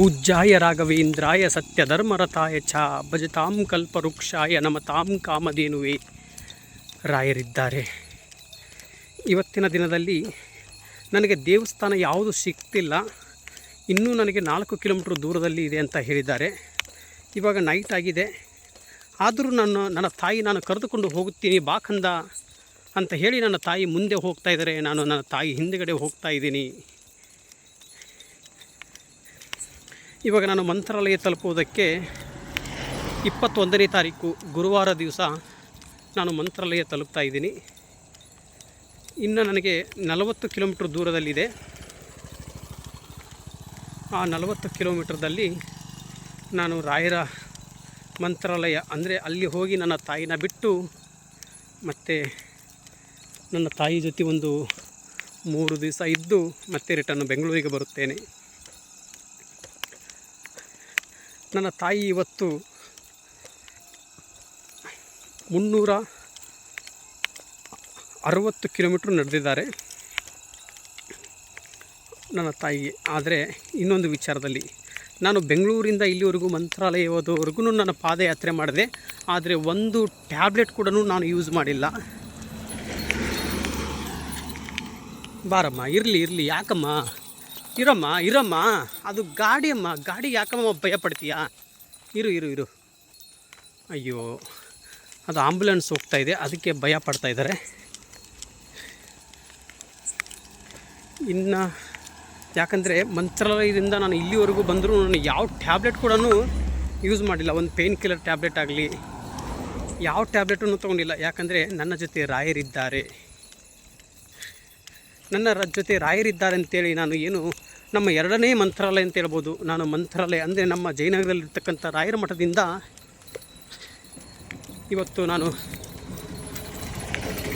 ಪೂಜ್ಯಾಯ ರಾಘವೇಂದ್ರಾಯ ಸತ್ಯಧರ್ಮರಥಾಯ ಚ ಭಜತಾಂ ಕಲ್ಪವೃಕ್ಷಾಯ ನಮತಾಂ ಕಾಮಧೇನುವೆ ರಾಯರಿದ್ದಾರೆ. ಇವತ್ತಿನ ದಿನದಲ್ಲಿ ನನಗೆ ದೇವಸ್ಥಾನ ಯಾವುದು ಸಿಗ್ತಿಲ್ಲ ಇನ್ನೂ ನನಗೆ ನಾಲ್ಕು ಕಿಲೋಮೀಟ್ರ್ ದೂರದಲ್ಲಿ ಇದೆ ಅಂತ ಹೇಳಿದ್ದಾರೆ. ಇವಾಗ ನೈಟ್ ಆಗಿದೆ. ಆದರೂ ನನ್ನ ನನ್ನ ತಾಯಿ ನಾನು ಕರೆದುಕೊಂಡು ಹೋಗುತ್ತೀನಿ ಬಾಕಂದ ಅಂತ ಹೇಳಿ ನನ್ನ ತಾಯಿ ಮುಂದೆ ಹೋಗ್ತಾ ಇದ್ದಾರೆ. ನಾನು ನನ್ನ ತಾಯಿ ಹಿಂದೆಗಡೆ ಹೋಗ್ತಾ ಇದ್ದೀನಿ. ಇವಾಗ ನಾನು ಮಂತ್ರಾಲಯ ತಲುಪುವುದಕ್ಕೆ ಇಪ್ಪತ್ತೊಂದನೇ ತಾರೀಕು ಗುರುವಾರ ದಿವಸ ನಾನು ಮಂತ್ರಾಲಯ ತಲುಪ್ತಾ ಇದ್ದೀನಿ. ಇನ್ನು ನನಗೆ ನಲವತ್ತು ಕಿಲೋಮೀಟ್ರ್ ದೂರದಲ್ಲಿದೆ. ಆ ನಲವತ್ತು ಕಿಲೋಮೀಟ್ರದಲ್ಲಿ ನಾನು ರಾಯರ ಮಂತ್ರಾಲಯ, ಅಂದರೆ ಅಲ್ಲಿ ಹೋಗಿ ನನ್ನ ತಾಯಿನ ಬಿಟ್ಟು ಮತ್ತು ನನ್ನ ತಾಯಿ ಜೊತೆ ಒಂದು ಮೂರು ದಿವಸ ಇದ್ದು ಮತ್ತೆ ರಿಟರ್ನ್ ಬೆಂಗಳೂರಿಗೆ ಬರುತ್ತೇನೆ. ನನ್ನ ತಾಯಿ ಇವತ್ತು ಮುನ್ನೂರ ಅರವತ್ತು ಕಿಲೋಮೀಟ್ರ್ ನಡೆದಿದ್ದಾರೆ. ನನ್ನ ತಾಯಿ, ಆದರೆ ಇನ್ನೊಂದು ವಿಚಾರದಲ್ಲಿ, ನಾನು ಬೆಂಗಳೂರಿಂದ ಇಲ್ಲಿವರೆಗೂ ಮಂತ್ರಾಲಯ ಹೋದವರೆಗೂ ನನ್ನ ಪಾದಯಾತ್ರೆ ಮಾಡಿದೆ. ಆದರೆ ಒಂದು ಟ್ಯಾಬ್ಲೆಟ್ ಕೂಡ ನಾನು ಯೂಸ್ ಮಾಡಿಲ್ಲ. ಬಾರಮ್ಮ, ಇರಲಿ ಇರಲಿ, ಯಾಕಮ್ಮ? ಇರಮ್ಮ ಇರಮ್ಮ. ಅದು ಗಾಡಿಯಮ್ಮ ಗಾಡಿ ಯಾಕಮ್ಮ ಭಯ ಪಡ್ತೀಯಾ ಇರು ಇರು ಇರು. ಅಯ್ಯೋ, ಅದು ಆಂಬುಲೆನ್ಸ್ ಹೋಗ್ತಾ ಇದೆ, ಅದಕ್ಕೆ ಭಯ ಪಡ್ತಾ ಇದ್ದಾರೆ. ಇನ್ನು, ಯಾಕಂದರೆ ಮಂತ್ರಾಲಯದಿಂದ ನಾನು ಇಲ್ಲಿವರೆಗೂ ಬಂದರೂ ನಾನು ಯಾವ ಟ್ಯಾಬ್ಲೆಟ್ ಕೂಡ ಯೂಸ್ ಮಾಡಿಲ್ಲ. ಒಂದು ಪೇನ್ ಕಿಲ್ಲರ್ ಟ್ಯಾಬ್ಲೆಟ್ ಆಗಲಿ, ಯಾವ ಟ್ಯಾಬ್ಲೆಟನ್ನು ತೊಗೊಂಡಿಲ್ಲ. ಯಾಕಂದರೆ ನನ್ನ ಜೊತೆ ರಾಯರಿದ್ದಾರೆ. ನನ್ನ ಜೊತೆ ರಾಯರಿದ್ದಾರೆ ಅಂತೇಳಿ ನಾನು ಏನು ನಮ್ಮ ಎರಡನೇ ಮಂತ್ರಾಲಯ ಅಂತ ಹೇಳ್ಬೋದು. ನಾನು ಮಂತ್ರಾಲಯ ಅಂದರೆ ನಮ್ಮ ಜಯನಗರದಲ್ಲಿರ್ತಕ್ಕಂಥ ರಾಯರ ಮಠದಿಂದ ಇವತ್ತು ನಾನು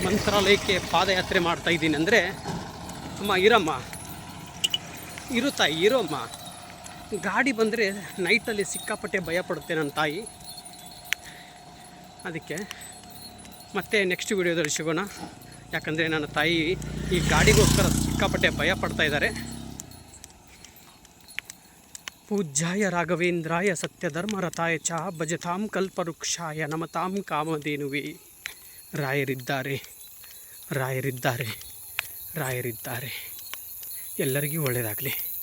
ಮಂತ್ರಾಲಯಕ್ಕೆ ಪಾದಯಾತ್ರೆ ಮಾಡ್ತಾ ಇದ್ದೀನಿ ಅಂದರೆ ಅಮ್ಮ, ಇರಮ್ಮ. ಇರು ತಾಯಿ, ಇರೋಮ್ಮ. ಗಾಡಿ ಬಂದರೆ ನೈಟಲ್ಲಿ ಸಿಕ್ಕಾಪಟ್ಟೆ ಭಯ ಪಡುತ್ತೆ ನನ್ನ ತಾಯಿ. ಅದಕ್ಕೆ ಮತ್ತೆ ನೆಕ್ಸ್ಟ್ ವಿಡಿಯೋದಲ್ಲಿ ಸಿಗೋಣ. ಯಾಕಂದರೆ ನನ್ನ ತಾಯಿ ಈ ಗಾಡಿಗೋಸ್ಕರ ಸಿಕ್ಕಾಪಟ್ಟೆ ಭಯ ಪಡ್ತಾ ಇದ್ದಾರೆ. ಪೂಜ್ಯಾಯ ರಾಘವೇಂದ್ರಾಯ ಸತ್ಯಧರ್ಮರತಾಯ ಚ ಭಜತಾಂ ಕಲ್ಪವೃಕ್ಷಾಯ ನಮತಾಂ ಕಾಮಧೇನುವೆ. ರಾಯರಿದ್ದಾರೆ ರಾಯರಿದ್ದಾರೆ ರಾಯರಿದ್ದಾರೆ. ಎಲ್ಲರಿಗೂ ಒಳ್ಳೆಯದಾಗಲಿ